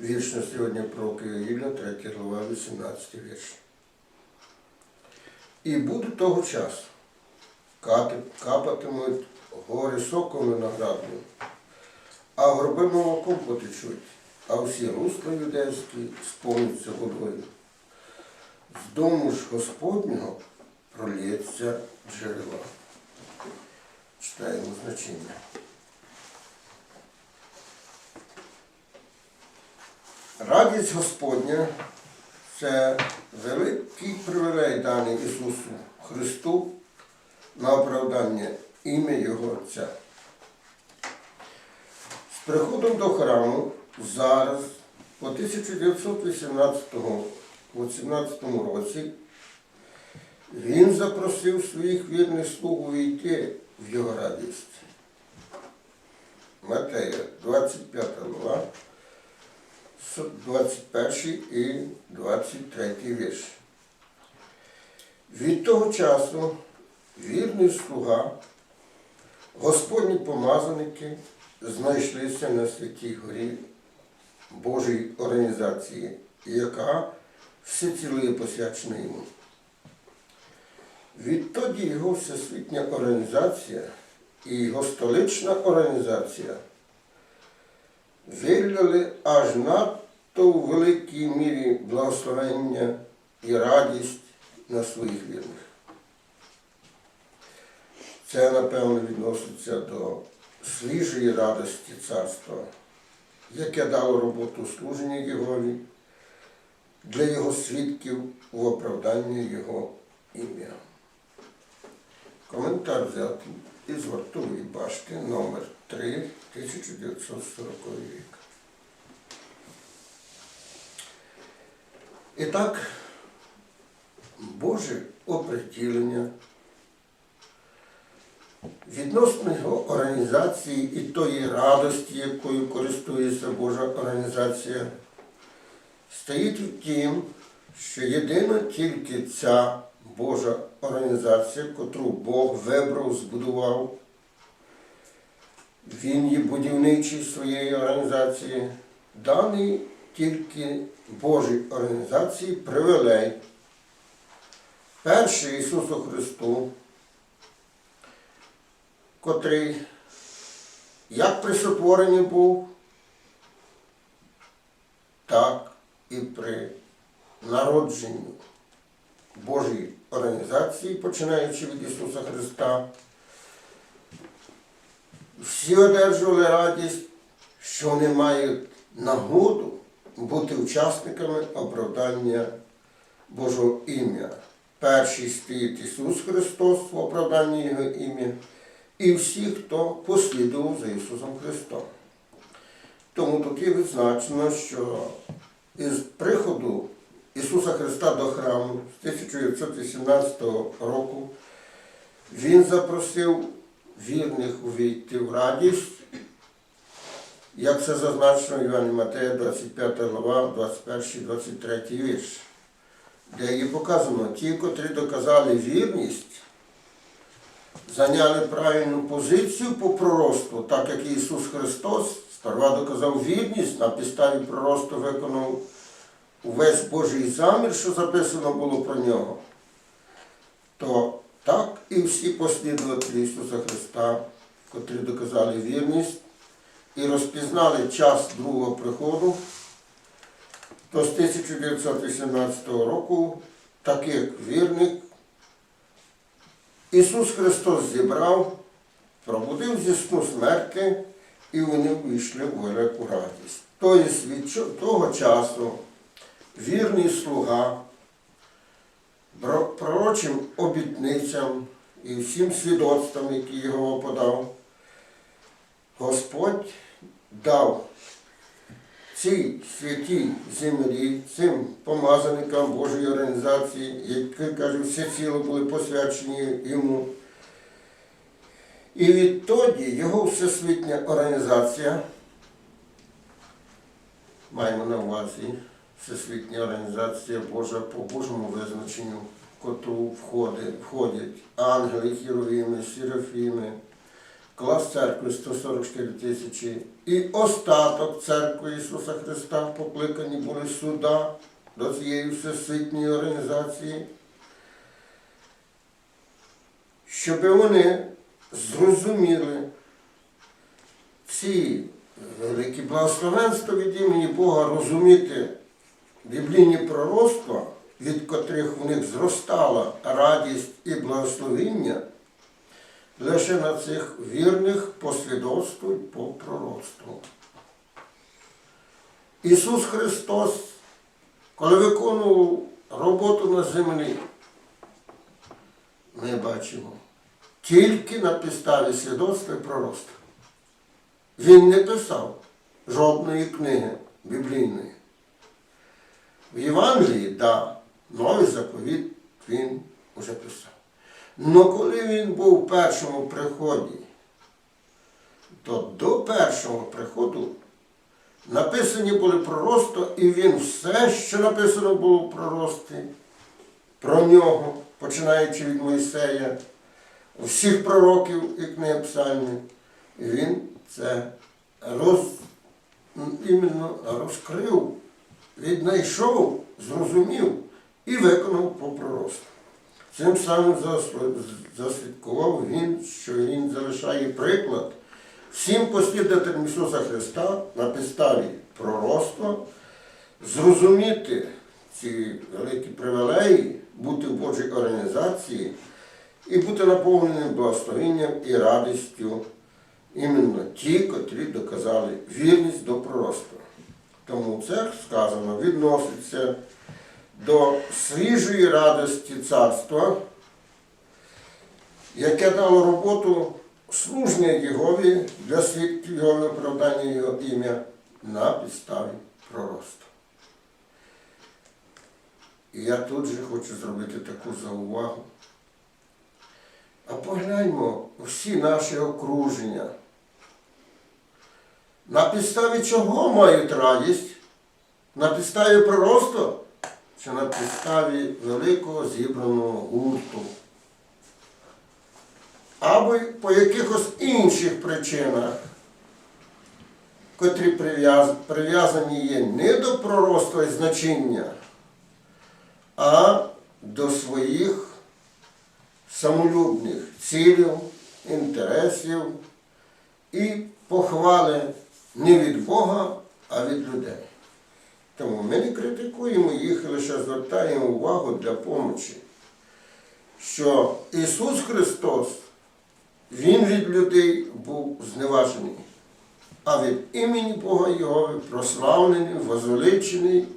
Вірш сьогодні про Київля, 3 глава, 18 вірш. І буде того часу, капатимуть гори соком виноградним, а горби молоком потечуть, а всі русла юдейські сповняться водою. З дому ж Господнього пролється джерела. Читаємо значення. Радість Господня це великий привілей даний Ісусу Христу на оправдання ім'я Його Отця. З приходом до храму зараз, по 1918 році, він запросив своїх вірних слуг увійти в його радість. Матея, 25 глава, 21 і 23 вірш. Від того часу вірний слуга, Господні помазаники знайшлися на святій горі Божої організації, яка всецілує посвячена йому. Відтоді його всесвітня організація і його столична організація виявляли аж надто у великій мірі благословення і радість на своїх вірних. Це, напевно, відноситься до свіжої радості царства, яке дало роботу служення Єгові для його свідків у оправданні його ім'я. Коментар взятий із вартової башти номер 3 1940 рік. І так, Боже оприділення відносно його організації і тої радості, якою користується Божа організація, стоїть в тім, що єдина тільки ця Божа організація, котру Бог вибрав, збудував, він є будівничий своєї організації, даний тільки Божій організації привілей. Перший Ісусу Христу, котрий як при сотворенні був, так і при народженні Божої організації, починаючи від Ісуса Христа, всі одержували радість, що вони мають нагоду бути учасниками оправдання Божого ім'я. Перший стоїть Ісус Христос в оправданні Його ім'я, і всі, хто послідував за Ісусом Христом. Тому тут є відзначено, що із приходу Ісуса Христа до храму з 1918 року Він запросив вірних увійти в радість, як це зазначено в Івані Матея, 25 глава, 21-23 вірш, де є показано, ті, котрі доказали вірність, зайняли правильну позицію по проросту, так як Ісус Христос сперва доказав вірність, на підставі проросту виконав увесь Божий замір, що записано було про нього, то так і всі послідователі Ісуса Христа, котрі доказали вірність і розпізнали час другого приходу, то з 1918 року таких вірних Ісус Христос зібрав, пробудив зі сну смерти, і вони вийшли в велику радість. Тобто від того часу вірний слуга пророчим обітницям і всім свідоцтвам, які його подав, Господь дав цій святій землі, цим помазаникам Божої організації, які, каже, всі ціло були посвячені йому. І відтоді його всесвітня організація, маємо на увазі, всесвітня організація Божа по Божому визначенню, котру входять ангели, хіровіми, серафіми, клас церкви 144 тисячі. І остаток церкви Ісуса Христа покликані були сюди, до цієї всесвітньої організації, щоб вони зрозуміли ці великі благословенства від імені Бога розуміти біблійні пророцтва, від котрих в них зростала радість і благословіння, лише на цих вірних послідовствують по пророцтву. Ісус Христос, коли виконував роботу на землі, ми бачимо тільки на підставі свідоцтва і пророцтва. Він не писав жодної книги біблійної. В Євангелії, да, новий заповіт він уже писав. Но коли він був в першому приході, то до першого приходу написані були пророцтва, і він все, що написано було в пророцтві, про нього, починаючи від Мойсея, всіх пророків і книги Псальмів, він це роз, іменно розкрив, віднайшов, зрозумів і виконав по пророцтву. Цим самим заслідкував він, що він залишає приклад всім послідователям Ісуса Христа на підставі пророцтва зрозуміти ці великі привілеї, бути в Божій організації і бути наповненим благословенням і радістю іменно ті, котрі доказали вірність до пророцтва. Тому це сказано відноситься до свіжої радості царства, яке дало роботу служення Єгові для свідків Його оправдання Його ім'я на підставі пророцтва. І я тут же хочу зробити таку заувагу. А погляньмо всі наші окруження. На підставі чого мають радість? На підставі пророцтва чи на підставі великого зібраного гурту? Або по якихось інших причинах, котрі прив'язані є не до пророцтва і значення, а до своїх самолюбних цілів, інтересів і похвали не від Бога, а від людей. Тому ми не критикуємо їх, лише звертаємо увагу для помочі, що Ісус Христос, Він від людей був зневажений, а від імені Бога Його прославлений, возвеличений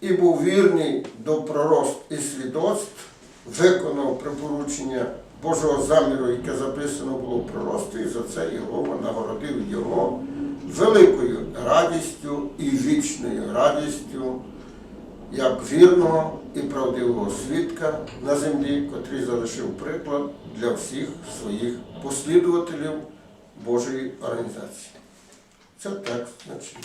і був вірний до пророцтв і свідоцтв, виконав припоручення Божого заміру, яке записано було в пророцтві, і за це Його нагородив його великою радістю і вічною радістю, як вірного і правдивого свідка на землі, котрий залишив приклад для всіх своїх послідувателів Божої організації. Це текст значить.